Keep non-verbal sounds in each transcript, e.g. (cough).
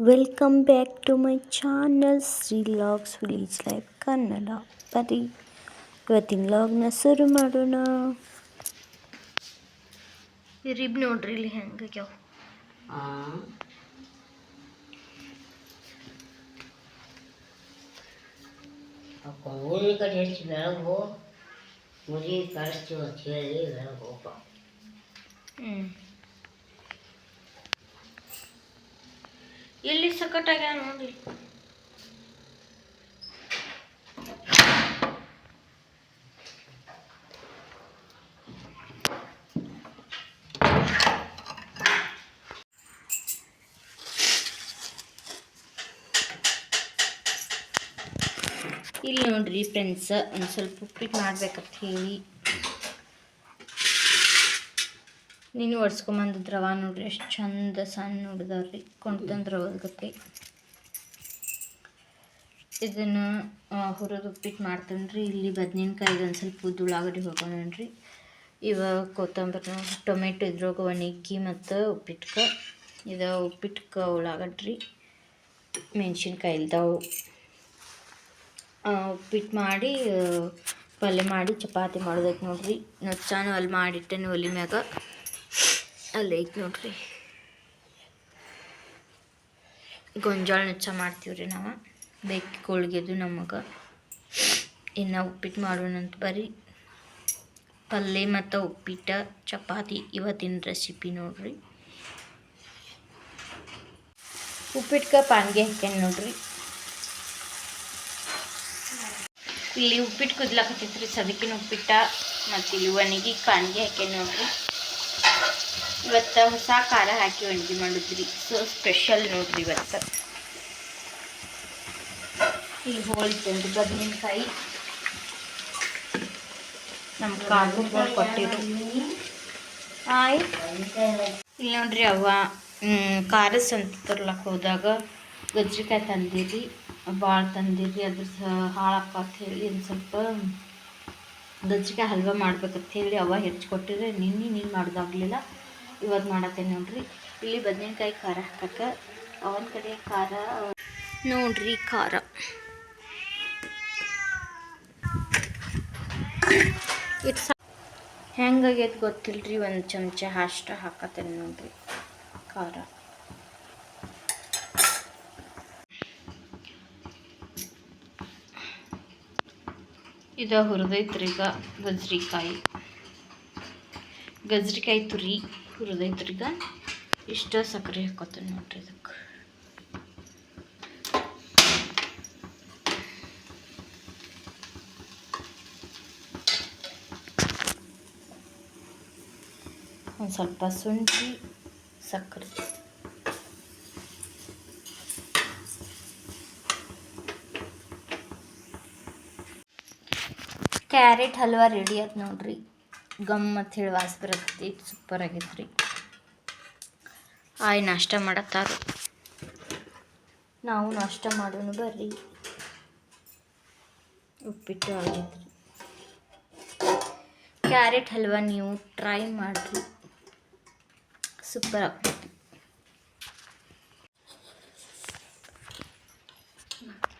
Welcome back to my channel Shri logs village life Kannada ಬರೀ ಇವತ್ತಿನ ಲಾಗ್ನ ಶುರು ಮಾಡೋಣ. ರಿಬ್ ನೋಡ್ರಿ ಇಲ್ಲಿ ಹೆಂಗಾಗ್ಯಾವ ಊರಿನ ಕಡೆ ಹೆಚ್ಚು ಬೆಳಗು? ಮದುವೆ ಕಳಿಸ್ತೀವಿ ಅಂತ ಹೇಳಿ ಬೆಳಗ್ಗೆ ಹೋಗ ಹ್ಞೂ ಎಲ್ಲಿ ಸಕಟ್ಟಾಗ್ಯಾವ ನೋಡಿ ಇಲ್ಲಿ ನೋಡ್ರಿ ಫ್ರೆಂಡ್ಸ್ ಒಂದು ಸ್ವಲ್ಪ ಉಪ್ಪಿಟ್ಟು ಮಾಡ್ಬೇಕಂತ ಹೇಳಿ. ನೀನು ಒಡ್ಸ್ಕೊಂಬಂದ ದ್ರವ ನೋಡ್ರಿ, ಎಷ್ಟು ಚಂದ ಸಣ್ಣ ಹುಡ್ದವ್ರಿ ಕೊಂಡ್ತಂದ್ರೆ ರವದ ಇದನ್ನು ಹುರಿದು ಉಪ್ಪಿಟ್ಟು ಮಾಡ್ತೇನೆ ರೀ, ಇಲ್ಲಿ ಬದ್ನಿನ್ಕಾಯಿಗೆ ಒಂದು ಸ್ವಲ್ಪ ಉಳ್ಳಾಗಡ್ಡಿ ಹೋಗೋಣ್ರಿ ಇವಾಗ ಕೊತ್ತಂಬರಿ, ಟೊಮೆಟೊ ಇದ್ರಾಗ ಒಣಗಿ ಮತ್ತು ಉಪ್ಪಿಟ್ಕ, ಇದು ಉಪ್ಪಿಟ್ಕ ಉಳ್ಳಾಗಡ್ಡಿ, ಮೆಣಸಿನ್ಕಾಯಿ ಇಲ್ದಾವು. ಉಪ್ಪಿಟ್ಟು ಮಾಡಿ, ಪಲ್ಯ ಮಾಡಿ, ಚಪಾತಿ ಮಾಡೋದಕ್ಕೆ ನೋಡ್ರಿ. ನಚ್ಚಾನು ಅಲ್ಲಿ ಮಾಡಿಟ್ಟೇನೆ ಒಲಿ ಮ್ಯಾಗ. ಅಲ್ಲಿ ಐತೆ ನೋಡ್ರಿ. ಗೊಂಜಾಳ ನುಚ್ಚ ಮಾಡ್ತೀವಿ ರೀ ನಾವು. ಬೇಕಿ ಕೋಳಿಗೆದು ನಮಗೆ. ಇನ್ನು ಉಪ್ಪಿಟ್ಟು ಮಾಡೋಣಂತ ಬರೀ. ಪಲ್ಯ ಮತ್ತು ಉಪ್ಪಿಟ್ಟು, ಚಪಾತಿ ಇವತ್ತಿನ ರೆಸಿಪಿ ನೋಡ್ರಿ. ಉಪ್ಪಿಟ್ಕ ಪಾನ್ಗೆ ಹಾಕ್ಯಾನ ನೋಡ್ರಿ. ಇಲ್ಲಿ ಉಪ್ಪಿಟ್ಟು ಕುದ್ಲಾಕತ್ತೈತ್ರಿ, ಸದಕಿನ ಉಪ್ಪಿಟ್ಟ ಮತ್ತು ಇಲ್ಲಿ ಒಣಗಿ ಕಾಣಿಗೆ ಹಾಕ್ಯಾನ ನೋಡ್ರಿ. ಇವತ್ತು ಹೊಸ ಖಾರ ಹಾಕಿ ಅಡುಗೆ ಮಾಡಿದ್ರಿ. ಸೊ ಸ್ಪೆಷಲ್ ನೋಡ್ರಿ ಇವತ್ತು. ಇಲ್ಲಿ ಹೋಳಿತೇನ್ರಿ ಬದನೆಕಾಯಿ. ನಮ್ಮ ಕಾಗುಗಳು ಕೊಟ್ಟಿರು ಆಯ್. ಇಲ್ಲಿ ನೋಡ್ರಿ ಅವ್ವ ಖಾರ ಸಂತ ತರ್ಲಕ್ಕೆ ಹೋದಾಗ ಗಜ್ರಿಕಾಯಿ ತಂದಿರಿ ಭಾಳ ತಂದಿರಿ, ಅದ್ರ ಸಹ ಹಾಳಾಕತ್ ಹೇಳಿ ಒಂದು ಸ್ವಲ್ಪ ಗಜ್ರಿಕಾಯಿ ಹಲ್ವಾ ಮಾಡ್ಬೇಕಂತ ಹೇಳಿ ಅವ ಹೆಚ್ಚು ಕೊಟ್ಟಿದ್ರೆ ನಿನ್ನೆ ನೀನು ಮಾಡೋದಾಗಲಿಲ್ಲ. ಇವತ್ತು ಮಾಡತ್ತೇನೆ ನೋಡ್ರಿ. ಇಲ್ಲಿ ಬದನೆಕಾಯಿ ಖಾರ ಹಾಕಕ್ಕೆ. ಅವನ ಕಡೆ ಖಾರ, ನೋಡ್ರಿ ಖಾರ. ಇಟ್ಸ್ ಹೆಂಗಾಗೈತೆ ಗೊತ್ತಿಲ್ರಿ, ಒಂದು ಚಮಚ ಅಷ್ಟು ಹಾಕತ್ತೇನೆ ನೋಡ್ರಿ ಖಾರ. ಇದು ಹುರಿದೈತ್ರಿ ಈಗ ಗಜ್ರಿಕಾಯಿ. ಗಜ್ರಿಕಾಯಿ ತುರಿ ಹುರಿದೈತ್ರಿ ಈಗ ಇಷ್ಟ ಸಕ್ಕರೆ ಹಾಕೋತೀನಿ ನೋಡ್ರಿ ಇದಕ್ಕೆ ಒಂದು ಸ್ವಲ್ಪ ಶುಂಠಿ, ಸಕ್ಕರೆ. ಕ್ಯಾರೆಟ್ ಹಲ್ವಾ ರೆಡಿ ಆಯ್ತು ನೋಡ್ರಿ. ಗಮ್ ಅಂತ ಹೇಳಿ ವಾಸ ಸೂಪರ್ ಆಗೈತೆ ರೀ ಆಯ್ ನಾಷ್ಟ ಮಾಡತ್ತಾರ. ನಾವು ನಾಷ್ಟ ಮಾಡೋಣ ಬರ್ರಿ. ಉಪ್ಪಿಟ್ಟು ಆಗೈತ್ರಿ. ಕ್ಯಾರೆಟ್ ಹಲ್ವಾ ನೀವು ಟ್ರೈ ಮಾಡಿರಿ. ಸೂಪರ್ ಆಗ್ತೈತಿ.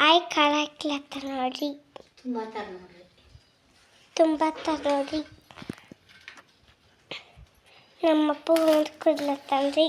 ಆಯ್ ಕಾಳ ಹಾಕ್ಲತ್ತ ನೋಡಿ ತುಂಬ ತರ ನೋಡ್ರಿ. ತುಂಬ ನೋಡಿ ನಮ್ಮಪ್ಪ ಹೊಂದ್ ಕೊಡ್ಲತ್ತನ್ರಿ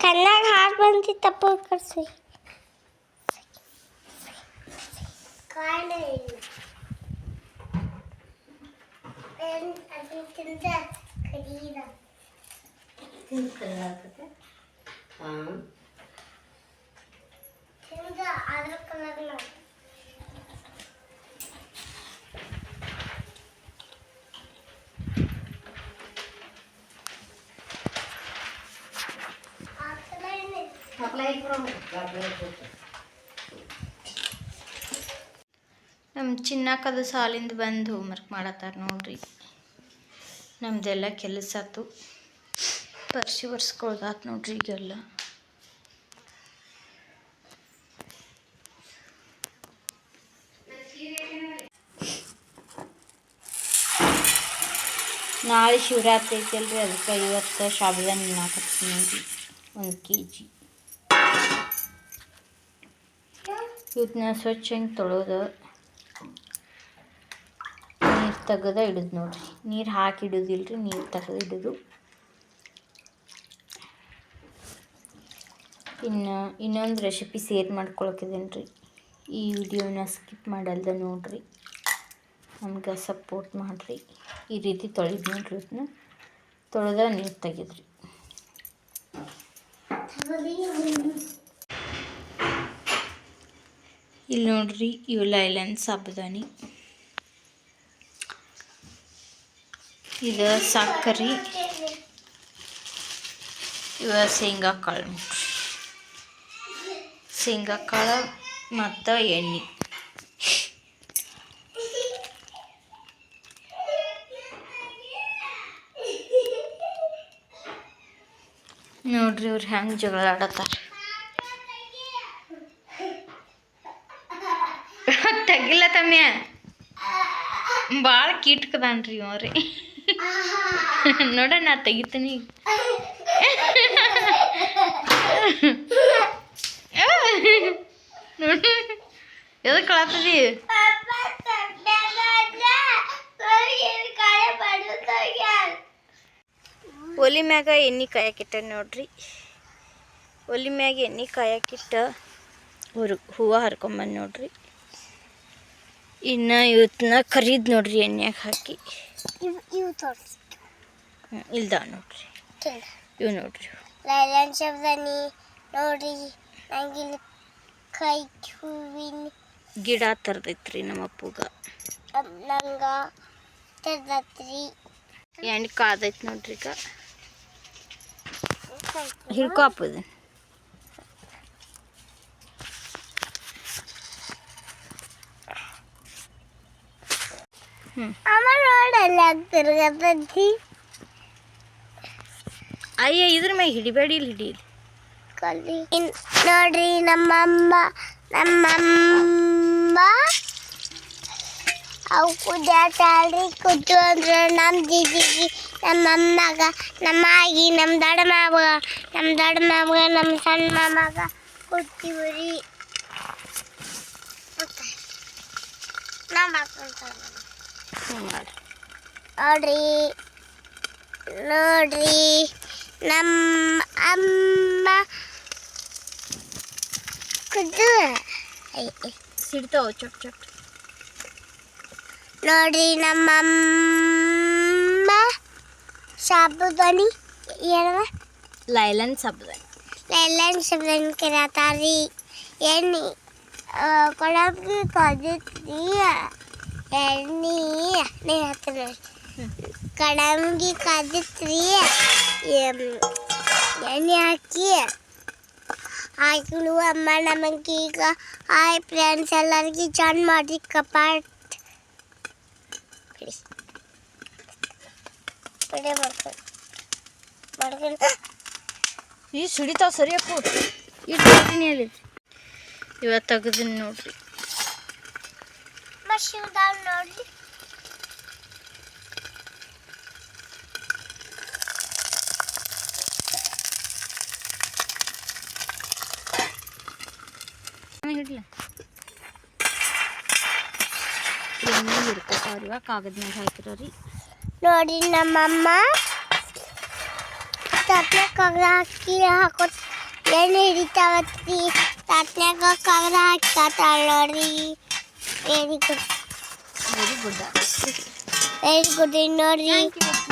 ಕಣ್ಣಾಗ ಹಾರು ಬಂದಿತ್ತಪ್ಪ ಕರ್ಸಿ ಹಾಂ ಅದ್ರ ಕಲರ್ ನಮ್ಮ ಚಿನ್ನಕ್ಕದು ಸಾಲಿಂದ ಬಂದು ಹೋಮ್ವರ್ಕ್ ಮಾಡತ್ತಾರ ನೋಡ್ರಿ. ನಮ್ದೆಲ್ಲ ಕೆಲಸ ಆತು. ಪರ್ಸಿ ಒರ್ಸ್ಕೊಳ್ದಾತು ನೋಡ್ರಿ ಈಗೆಲ್ಲ. ನಾಳೆ ಶಿವರಾತ್ರಿ ಐತಲ್ರಿ, ಅದಕ್ಕೆ ಇವತ್ತು ಶಾಬ್ದಾನ ಹಾಕತ್ತೀನಿ ಒಂದು ಕೆ ಜಿ ಇದನ್ನ ಸ್ವಚ್ಛ ಹಿಂಗೆ ತೊಳೋದು? ನೀರು ತೆಗೆದ ಇಡೋದು ನೋಡ್ರಿ. ನೀರು ಹಾಕಿ ಇಡೋದಿಲ್ರಿ, ನೀರು ತೆಗೆದು ಇಡೋದು. ಇನ್ನು ಇನ್ನೊಂದು ರೆಸಿಪಿ ಸೇರ್ ಮಾಡ್ಕೊಳಕಿದ್ದೀನಿ ರೀ ಈ ವಿಡಿಯೋನ ಸ್ಕಿಪ್ ಮಾಡಲ್ದ ನೋಡಿರಿ. ನಮ್ಗೆ ಸಪೋರ್ಟ್ ಮಾಡಿರಿ. ಈ ರೀತಿ ತೊಳೆದು ನೋಡಿರಿ ಇದನ್ನ ತೊಳೆದ ನೀರು ತೆಗೆದ್ರಿ. ಇಲ್ಲಿ ನೋಡ್ರಿ ಇವು ಲೈಲನ್ ಸಾಬುದಾನಿ. ಇದು ಸಕ್ಕರೆ ಇವ ಶೇಂಗಾ ಕಾಳು ನೋಡ್ರಿ ಶೇಂಗಾ ಕಾಳು ಮತ್ತು ಎಣ್ಣೆ. ನೋಡ್ರಿ ಇವ್ರು ಹೆಂಗೆ ಜಗಳ ಆಡತ್ತಾರ. (laughs) ತೆಗಿಲ್ಲ ತಮ್ಯ. ಭಾಳ ಕೀಟ್ಕದಾನ್ರಿ ಅವ್ರಿ (laughs) ನೋಡ ನಾ ತೆಗಿತೀನಿ. (laughs) ಎದಕ್ಕೆ ಕಳಾತದಿ ಒಲಿ ಮ್ಯಾಗ ಎಣ್ಣೆ ಕಾಯಕ್ಕಿಟ್ಟ ನೋಡ್ರಿ ಒಲಿ ಮ್ಯಾಗ ಎಣ್ಣೆ ಕಾಯಕ್ಕಿಟ್ಟ ಹುರು ಹೂವು ಹರ್ಕೊಂಬಂದು ನೋಡ್ರಿ ಇನ್ನು ಇವತ್ತನ್ನ ಕರೀದ್ ನೋಡ್ರಿ ಎಣ್ಣೆಗೆ ಹಾಕಿ ಇವು ಇವು ತೋರಿಸಿ ಹ್ಞೂ ಇಲ್ದ ನೋಡ್ರಿ ಇವು ನೋಡ್ರಿ ಲೈಲನ್ ಶಬ್ದನಿ ನೋಡ್ರಿ ನಂಗಿಲ್ಲಿ ಕೈ ಹೂವಿನ ಗಿಡ ತರ್ದೈತ್ರಿ ನಮ್ಮ ಅಪ್ಪಗ. ನಂಗ ತರ್ದತ್ರಿ. ಎಣ್ಣೆ ಕಾದೈತಿ ನೋಡ್ರಿ ಈಗ. ಹಿಡ್ಕೊ ಅಪ್ಪದ ಹ್ಞೂ ಅಮ್ಮ ನೋಡಲ್ಲ ತಿರ್ಗತೈತಿ ಅಯ್ಯ ಇದ್ರ ಮ್ಯಾಗ ಹಿಡಿಬೇಡಿ ಇಲ್ಲಿ ಹಿಡೀಲಿ ಕಲಿ ಇನ್ ನೋಡ್ರಿ ನಮ್ಮಮ್ಮ ನಮ್ಮಮ್ಮ. ಅವು ಕುದ್ಯಾತಾಳ್ರಿ ಕುದ್ದು ಅಂದ್ರೆ ನಮ್ಮ ದೀದಿಗೆ ನಮ್ಮ ಅಮ್ಮಗ ನಮ್ಮ ಆಗಿ ನಮ್ಮ ದೊಡ್ಡ ನಮ್ಮ ದೊಡ್ಡ ನಮ್ಮ ಸಣ್ಣ ಮಾಮಗ ಕುತ್ತೀವ್ರಿ ನಮ್ಮ ಹ್ಞೂ ಮಾಡಿ ನೋಡ್ರಿ ನೋಡ್ರಿ ನಮ್ಮ ಅಮ್ಮ ಕುದ್ದು. ಸಿಡ್ತಾವ ಚೊಟ್ ಚೊಟ್ ನೋಡ್ರಿ ನಮ್ಮ ಅಮ್ಮ ಸಾಬುದಾನಿ ಏನವ? ಲೈಲನ್ ಸಬ್ದ ಎಲ್ಲನ್ ಶಬ್ದನ್ ಕರೀತಾರ್ರಿ ಎಣ್ಣೆ ಕೊಳಂಬಿ ಕದಿತ್ರಿ ಎಣ್ಣೆ ನೀ ಹೇಳ್ತೀನಿ ಕಡಂಗಿ ಕದಿತ್ರಿ ಎಣ್ಣೆ ಹಾಕಿ ಹಾಕಿಳು ಅಮ್ಮ ನಮಗೆ ಈಗ ಹಾಯ್ ಫ್ರೆಂಡ್ಸ್ ಎಲ್ಲರಿಗೆ ಚಂದ ಮಾಡಿ ಕಪಾಟ್ ಈ ಸಿಡಿತಾವ ಸರಿಯಪ್ಪು. ಇಟ್ಟು ಅಲ್ಲಿ ಇವತ್ತು ತೆಗೆದಿನಿ ನೋಡ್ರಿ. ನೋಡ್ರಿ ಹಿಡ್ಲ ಎಣ್ಣೆ ಹಿಡ್ಕೊತಾವ್ರಿ ಇವಾಗ ಕಾಗದ ಮ್ಯಾಗ ಹಾಕಿರೋ ರೀ ನೋಡಿ ನಮ್ಮಮ್ಮ ತಾತ್ನ್ಯಾಗ ಕಾಗದ ಹಾಕಿ ಹಾಕೋ ಎಣ್ಣೆ ಹಿಡಿತಾವತ್ರಿ ತಾತ್ನ್ಯಾಗ ಕಾಗದ ಹಾಕ್ತಾಳ ನೋಡ್ರಿ very good very good very good ನೋಡ್ರಿ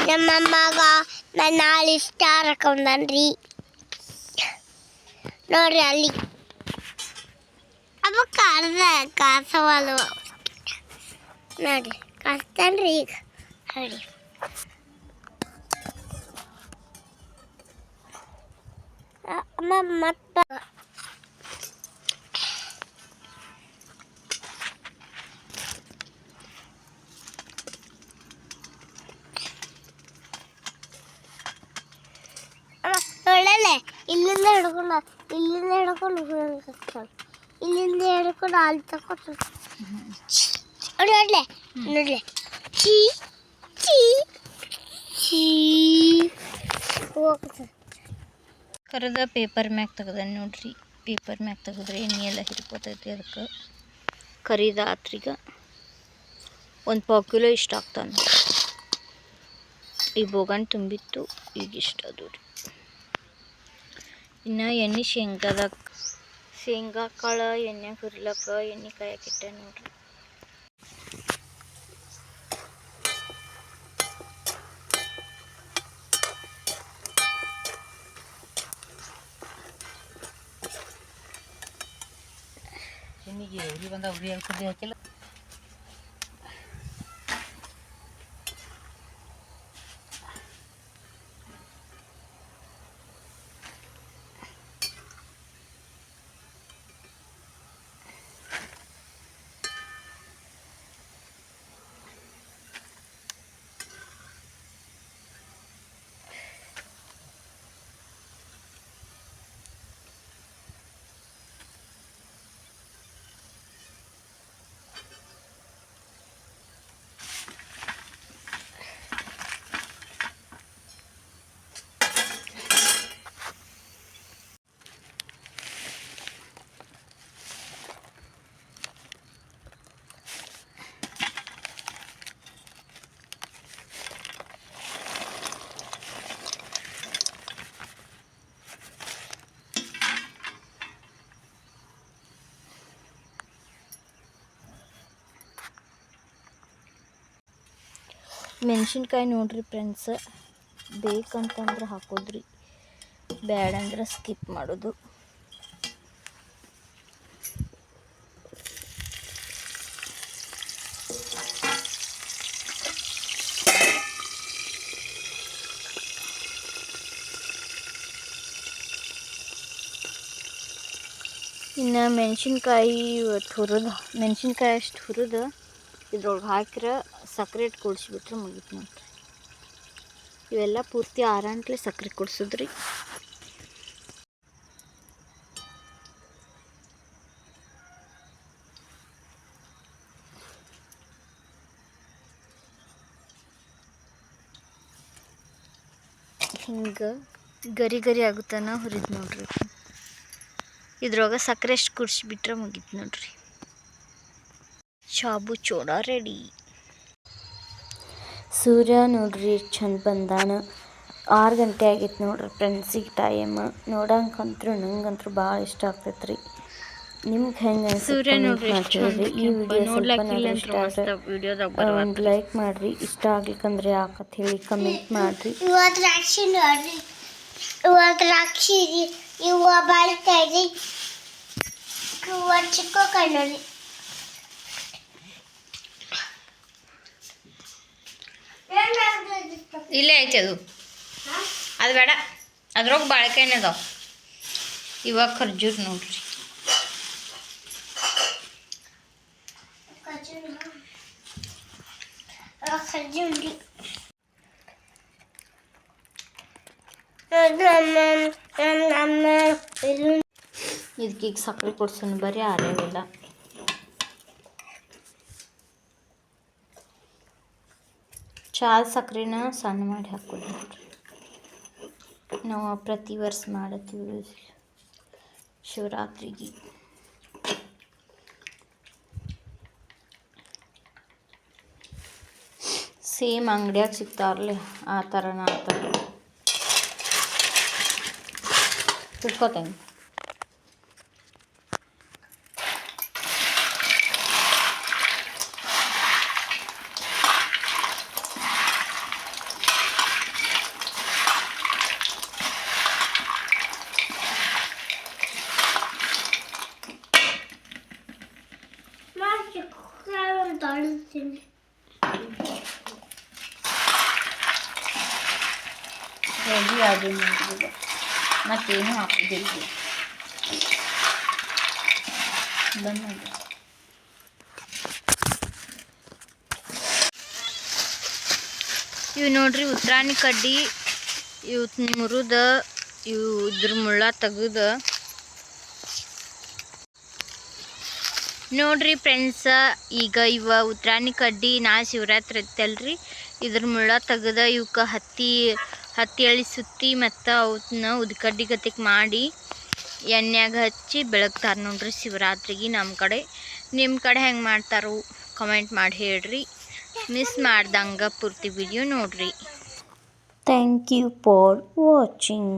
ನಮ್ಮಮ್ಮಗ ನನ್ನ ನಾಳೆ ಸ್ಟಾರ್ ಹಾಕೊಂಡನ್ರಿ. ನೋಡ್ರಿ ಅಲ್ಲಿ. ಅವ ಕಾರದ ಕಾಸವಲ್ವ ನೋಡ್ರಿ ಕಾಸ್ತಾನ್ರಿ ಈಗ ನೋಡಿ ಅಮ್ಮ ಮತ್ತ ಒಳ್ಳೆ ಇಲ್ಲಿಂದ ಹಿಡ್ಕೊಂಡು ಇಲ್ಲಿಂದ ಹಿಡ್ಕೊಂಡು ಹೋಗ್ತಾಳೆ ಇಲ್ಲಿಂದ ಹಾಲು ನೋಡ್ಲೆ ಚೀ ಚೀ ಚೀ. ಕರೆದ ಪೇಪರ್ ಮ್ಯಾಗ ತೆಗ್ದ ನೋಡ್ರಿ. ಪೇಪರ್ ಮ್ಯಾಗ ತೆಗೆದ್ರೆ ಎಣ್ಣೆ ಎಲ್ಲ ಹಿಡ್ಕೊತೈತಿ ಅದಕ್ಕೆ ಕರಿದ ಆತ್ರೀಗ ಒಂದು ಪಾವು ಕಿಲೋ ಇಷ್ಟ ಆಗ್ತಾನೆ ಈ ಬೋಗನ್ ತುಂಬಿತ್ತು, ಈಗ ಇಷ್ಟ ಅದು ರೀ ಇನ್ನು ಎಣ್ಣೆ ಶೇಂಗಾದಾಗ ಶೇಂಗಾ ಕಾಳು ಎಣ್ಣೆ ಹುರ್ಲಕ್ಕ ಎಣ್ಣೆ ಕಾಯಕಿಟ್ಟೆ ನೋಡ್ರಿ. ನಿಮಗೆ ಉರಿ ಬಂದ ಉರಿ ಹಾಕಿಲ್ಲ. ಮೆಣಸಿನ್ಕಾಯಿ ನೋಡ್ರಿ ಫ್ರೆಂಡ್ಸ್ ಬೇಕಂತಂದ್ರೆ ಹಾಕೋದ್ರಿ. ಬ್ಯಾಡಂದ್ರೆ ಸ್ಕಿಪ್ ಮಾಡೋದು. ಇನ್ನು ಮೆಣಸಿನ್ಕಾಯಿ ಹುರಿದು ಮೆಣಸಿನ್ಕಾಯಿ ಅಷ್ಟು ಹುರಿದು ಇದ್ರೊಳಗೆ ಹಾಕಿರ ಸಕ್ಕರೆ ಇಟ್ಟು ಕುಡಿಸ್ಬಿಟ್ರೆ ಮುಗೀತು ನೋಡ್ರಿ. ಇವೆಲ್ಲ ಪೂರ್ತಿ ಆರಂಟ್ಲೆ ಸಕ್ಕರೆ ಕುಡಿಸಿದ್ರಿ. ಹಿಂಗೆ ಗರಿ ಗರಿ ಆಗುತ್ತಾನ ಹುರಿದು ನೋಡ್ರಿ. ಇದ್ರೊಳಗೆ ಸಕ್ಕರೆ ಎಷ್ಟು ಕುಡಿಸ್ಬಿಟ್ರೆ ಮುಗೀತು ನೋಡ್ರಿ. ಶಾಬು ಚೋಡ ರೆಡಿ. ಸೂರ್ಯ ನೋಡ್ರಿ ಎಷ್ಟು ಚಂದ ಬಂದಾನ. ಆರು ಗಂಟೆ ಆಗೈತೆ ನೋಡ್ರಿ ಫ್ರೆಂಡ್ಸಿಗೆ ಟೈಮ್ ನೋಡಂಕಂತ್ರು ನಂಗಂತೂ ಭಾಳ ಇಷ್ಟ ಆಗ್ತೈತೆ ರೀ ನಿಮ್ಗೆ ಹೆಂಗೆ ಸೂರ್ಯ ನೋಡ್ರಿ ಈ ವಿಡಿಯೋ ವಿಡಿಯೋದಾಗ ಒಂದು ಲೈಕ್ ಮಾಡಿರಿ ಇಷ್ಟ ಆಗ್ಲಿಕ್ಕಂದ್ರೆ ಯಾಕಂತ ಹೇಳಿ ಕಮೆಂಟ್ ಮಾಡಿರಿ. ಇವ ದ್ರಾಕ್ಷಿ ನೋಡ್ರಿ. ಇವ ದ್ರಾಕ್ಷಿ ರೀ ಇವ ಬಾಳೆಕಾಯಿ ಇವ ಚಿಕ್ಕ ನೋಡ್ರಿ ಇಲ್ಲೇ ಐತೆ ಅದು. ಅದು ಬೇಡ. ಅದ್ರೊಳಗೆ ಬಾಳೆಕಾಯಿನ ಅದಾವ. ಇವಾಗ ಖರ್ಜೂರ್ ನೋಡ್ರಿ. ಖರ್ಜೂರಿ ಇದಕ್ಕೆ ಈಗ ಸಕ್ಕರೆ ಕೊಡ್ಸೋಣ, ಬರೀ ಆರ್ಯಾವಿಲ್ಲ ಚಾಲ್ ಸಕ್ಕರೆನ ಸಣ್ಣ ಮಾಡಿ ಹಾಕೋದು ನೋಡಿರಿ ನಾವು ಪ್ರತಿ ವರ್ಷ ಮಾಡತ್ತೀವಿ ಶಿವರಾತ್ರಿಗೆ. ಸೇಮ್ ಅಂಗಡಿಯಾಗ ಸಿಗ್ತಾವ್ರಲ್ಲ ಆ ಥರನ ಆ ಥರ ತಿಳ್ಕೊತೇನೆ ತೊಳಿತೀನಿ ರೆಡಿ ಆಗಿ ನೋಡ್ರಿ ಮತ್ತೇನು ಹಾಕೋದಿಲ್ಲ ಬಂದ್ ನೋಡಿ ಇವು ನೋಡ್ರಿ ಉತ್ರಾಣಿ ಕಡ್ಡಿ ಇವು ಮುರಿದ ಇವು ಇದ್ರ ಮುಳ್ಳ ತೆಗೆದ. ನೋಡ್ರಿ ಫ್ರೆಂಡ್ಸ ಈಗ ಇವ ಉತ್ರಾಣಿ ಕಡ್ಡಿ, ನಾ ಶಿವರಾತ್ರಿ ಐತಲ್ರಿ. ಇದ್ರ ಮುಳ್ಳ ತೆಗೆದ ಇವಕ್ಕೆ ಹತ್ತಿ ಹತ್ತಿ ಎಳಿ ಸುತ್ತಿ ಮತ್ತು ಅವನ್ನ ಉದ್ಕಡ್ಡಿ ಗತಿಗೆ ಮಾಡಿ ಎಣ್ಣೆಗೆ ಹಚ್ಚಿ ಬೆಳಗ್ತಾರೆ ನೋಡ್ರಿ ಶಿವರಾತ್ರಿಗೆ ನಮ್ಮ ಕಡೆ. ನಿಮ್ಮ ಕಡೆ ಹೆಂಗೆ ಮಾಡ್ತಾರೋ ಕಮೆಂಟ್ ಮಾಡಿ ಹೇಳ್ರಿ. ಮಿಸ್ ಮಾಡ್ದಂಗೆ ಪೂರ್ತಿ ವಿಡಿಯೋ ನೋಡ್ರಿ. Thank you for watching